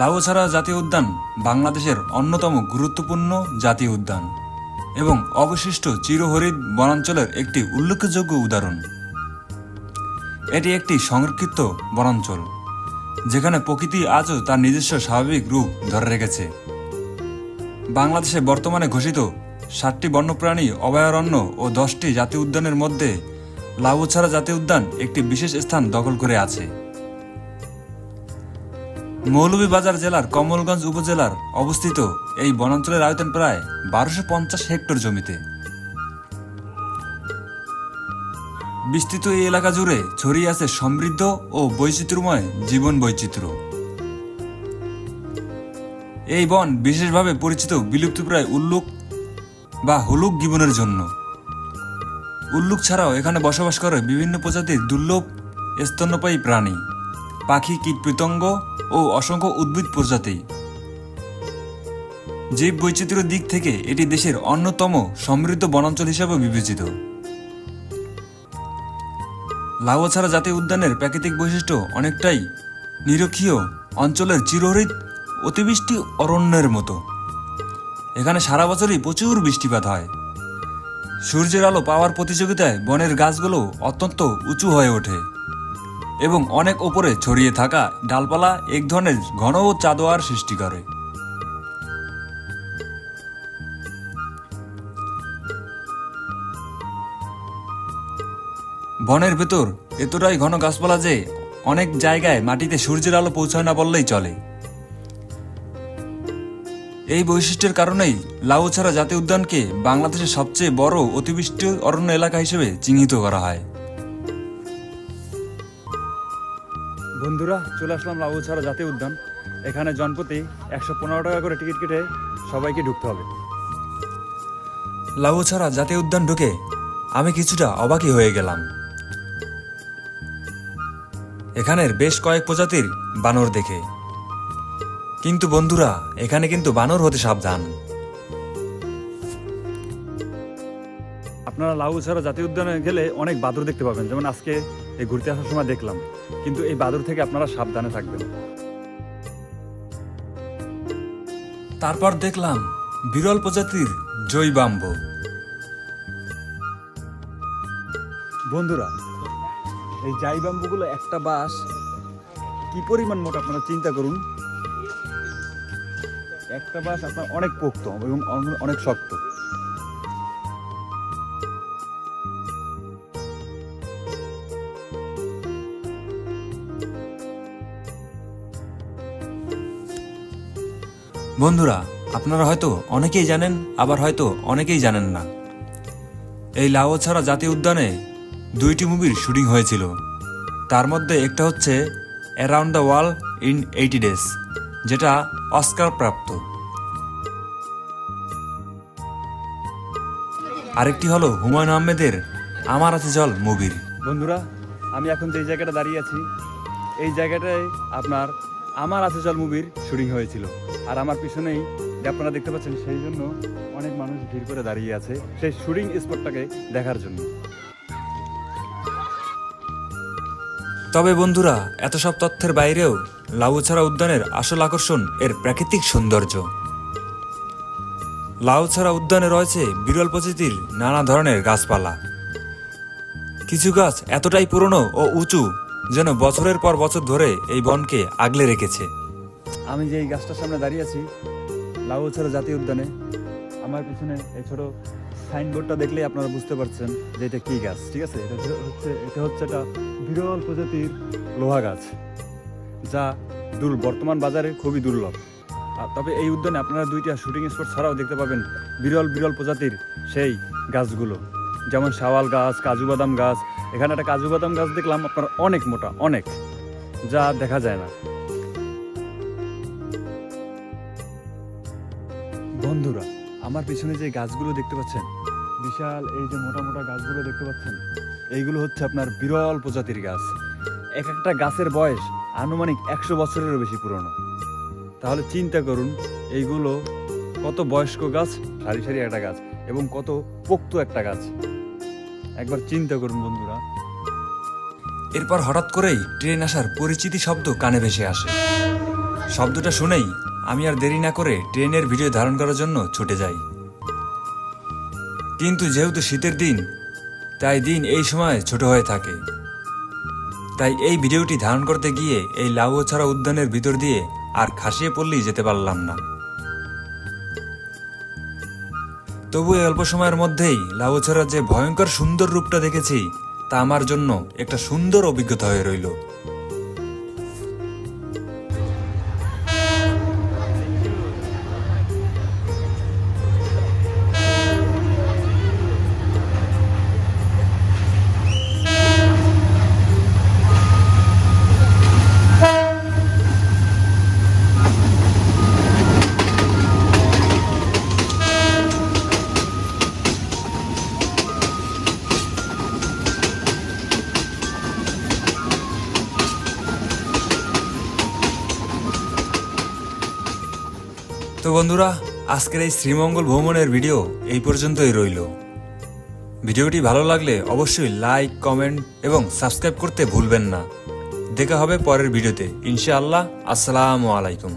লাউছাড়া জাতীয় উদ্যান বাংলাদেশের অন্যতম গুরুত্বপূর্ণ জাতীয় উদ্যান এবং অবশিষ্ট চিরহরিত বনাঞ্চলের একটি উল্লেখযোগ্য উদাহরণ। এটি একটি সংরক্ষিত বনাঞ্চল, যেখানে প্রকৃতি আজও তার নিজস্ব স্বাভাবিক রূপ ধরে রেখেছে। বাংলাদেশে বর্তমানে ঘোষিত ষাটটি বন্যপ্রাণী অভয়ারণ্য ও দশটি জাতীয় উদ্যানের মধ্যে লাউছাড়া জাতীয় উদ্যান একটি বিশেষ স্থান দখল করে আছে। মৌলভীবাজার জেলার কমলগঞ্জ উপজেলার অবস্থিত এই বনাঞ্চলের আয়তন প্রায় বারোশো পঞ্চাশ হেক্টর জমিতে। বিস্তৃত এই এলাকা জুড়ে ছড়িয়ে আছে সমৃদ্ধ ও বৈচিত্র্যময় জীবন বৈচিত্র্য। এই বন বিশেষভাবে পরিচিত বিলুপ্তপ্রায় উল্লুক বা হুলুক জীবনের জন্য। উল্লুক ছাড়াও এখানে বসবাস করে বিভিন্ন প্রজাতির দুর্লভ স্তন্যপায়ী প্রাণী। পাখি কীটপতঙ্গ ও অসংখ্য উদ্ভিদ প্রজাতি। জীব বৈচিত্র্যের দিক থেকে এটি দেশের অন্যতম সমৃদ্ধ বনাঞ্চল হিসেবে বিবেচিত। লাউছাড়া জাতীয় উদ্যানের প্রাকৃতিক বৈশিষ্ট্য অনেকটাই নিরক্ষীয় অঞ্চলের চিরহরিত অতিবৃষ্টি অরণ্যের মতো। এখানে সারা বছরই প্রচুর বৃষ্টিপাত হয়। সূর্যের আলো পাওয়ার প্রতিযোগিতায় বনের গাছগুলো অত্যন্ত উঁচু হয়ে ওঠে। এবং অনেক ওপরে ছড়িয়ে থাকা ডালপালা এক ধরনের ঘন চাদোয়ার সৃষ্টি করে। বনের ভেতর এতটাই ঘন গাছপালা যে অনেক জায়গায় মাটিতে সূর্যের আলো পৌঁছায় না বললেই চলে। এই বৈশিষ্ট্যের কারণেই লাউছাড়া জাতীয় উদ্যানকে বাংলাদেশের সবচেয়ে বড় অতিবৃষ্টি অরণ্য এলাকা হিসেবে চিহ্নিত করা হয়। বন্ধুরা, চলে আসলাম লাউছাড়া জাতীয় উদ্যান। এখানে জনপ্রতি একশো পনেরো টাকা করে টিকিট কেটে সবাইকে ঢুকতে হবে। লাউছাড়া জাতীয় উদ্যান ঢুকে আমি কিছুটা অবাকই হয়ে গেলাম। এখানের বেশ কয়েক প্রজাতির বানর দেখে। কিন্তু বন্ধুরা, এখানে কিন্তু বানর হতে সাবধান। আপনারা লাউছাড়া জাতীয় উদ্যানে গেলে অনেক বাদর দেখতে পাবেন। যেমন আজকে এই ঘুরতে আসার সময় দেখলাম। কিন্তু এই বাদর থেকে আপনারা সাবধানে থাকবেন। তারপর দেখলাম বিরল প্রজাতির জৈবাম্ব বন্ধুরা এই জাই বাম্বুগুলো একটা বাঁশ। কি পরিমাণ মোটা আপনারা চিন্তা করুন। একটা বাঁশ আপনার অনেক পোক্ত এবং অনেক শক্ত। বন্ধুরা, আপনারা হয়তো অনেকেই জানেন, আবার হয়তো অনেকেই জানেন না। এই লাউছাড়া জাতীয় উদ্যানে দুইটি মুভির শুটিং হয়েছিল। তার মধ্যে একটা হচ্ছে around the world in eighty days যেটা অস্কার প্রাপ্ত আরেকটি হলো হুমায়ুন আহমেদের আমার আছে জল মুভির। বন্ধুরা, আমি এখন যে জায়গাটা দাঁড়িয়ে আছি, এই জায়গাটায় আপনার আমার আছে জল মুভির শুটিং হয়েছিল। আর আমার পিছনেই, যে আপনারা দেখতে পাচ্ছেন, সেই জন্য অনেক মানুষ ভিড় করে দাঁড়িয়ে আছে সেই শুটিং স্পটটাকে দেখার জন্য। তবে বন্ধুরা, এত সব তথ্যের বাইরেও লাউছাড়া উদ্যানের আসল আকর্ষণ এর প্রাকৃতিক সৌন্দর্য। লাউছাড়া উদ্যানে রয়েছে বিরল প্রজাতির নানা ধরনের গাছপালা। কিছু গাছ এতটাই পুরনো ও উঁচু যেন বছরের পর বছর ধরে এই বনকে আগলে রেখেছে। আমি যে এই গাছটার সামনে দাঁড়িয়ে আছি লাউছাড়া জাতীয় উদ্যানে, আমার পিছনে এই ছোট সাইনবোর্ডটা দেখলেই আপনারা বুঝতে পারছেন যে এটা কি গাছ, ঠিক আছে? এটা হচ্ছে এটা হচ্ছে একটা বিরল প্রজাতির লোহা গাছ, যা দুর, বর্তমান বাজারে খুবই দুর্লভ। তবে এই উদ্যানে আপনারা দুইটা শুটিং স্পট ছাড়াও দেখতে পাবেন বিরল বিরল প্রজাতির সেই গাছগুলো, যেমন শাওয়াল গাছ, কাজু বাদাম গাছ এখানে একটা কাজু বাদাম গাছ দেখলাম, আপনার অনেক মোটা, অনেক। যা দেখা যায় না। বন্ধুরা, আমার পিছনে যে গাছগুলো দেখতে পাচ্ছেন, বিশাল এই যে মোটা মোটা গাছগুলো দেখতে পাচ্ছেন, এইগুলো হচ্ছে আপনার বিরল প্রজাতির গাছ। এক একটা গাছের বয়স আনুমানিক একশো বছরেরও বেশি পুরনো। তাহলে চিন্তা করুন, এইগুলো কত বয়স্ক গাছ, সারি সারি একটা গাছ, এবং কত পোক্ত একটা গাছ। একবার চিন্তা করুন বন্ধুরা। এরপর হঠাৎ করেই ট্রেন আসার পরিচিতি শব্দ কানে ভেসে আসে। শব্দটা শুনেই আমি আর দেরি না করে ট্রেনের ভিডিও ধারণ করার জন্য ছুটে যাই। কিন্তু যেহেতু শীতের দিন, তাই দিন এই সময় ছোট হয়ে থাকে। তাই এই ভিডিওটি ধারণ করতে গিয়ে এই লাউ ছাড়া উদ্যানের ভিতর দিয়ে আর খাসিয়ে পড়লেই যেতে পারলাম না। তবু এই অল্প সময়ের মধ্যেই লাউছড়ার যে ভয়ঙ্কর সুন্দর রূপটা দেখেছি, তা আমার জন্য একটা সুন্দর অভিজ্ঞতা হয়ে রইল। তো বন্ধুরা, আজকের এই শ্রীমঙ্গল ভ্রমণের ভিডিও এই পর্যন্তই রইল। ভিডিওটি ভালো লাগলে অবশ্যই লাইক, কমেন্ট এবং সাবস্ক্রাইব করতে ভুলবেন না। দেখা হবে পরের ভিডিওতে। ইনশাআল্লাহ, আসসালামু আলাইকুম।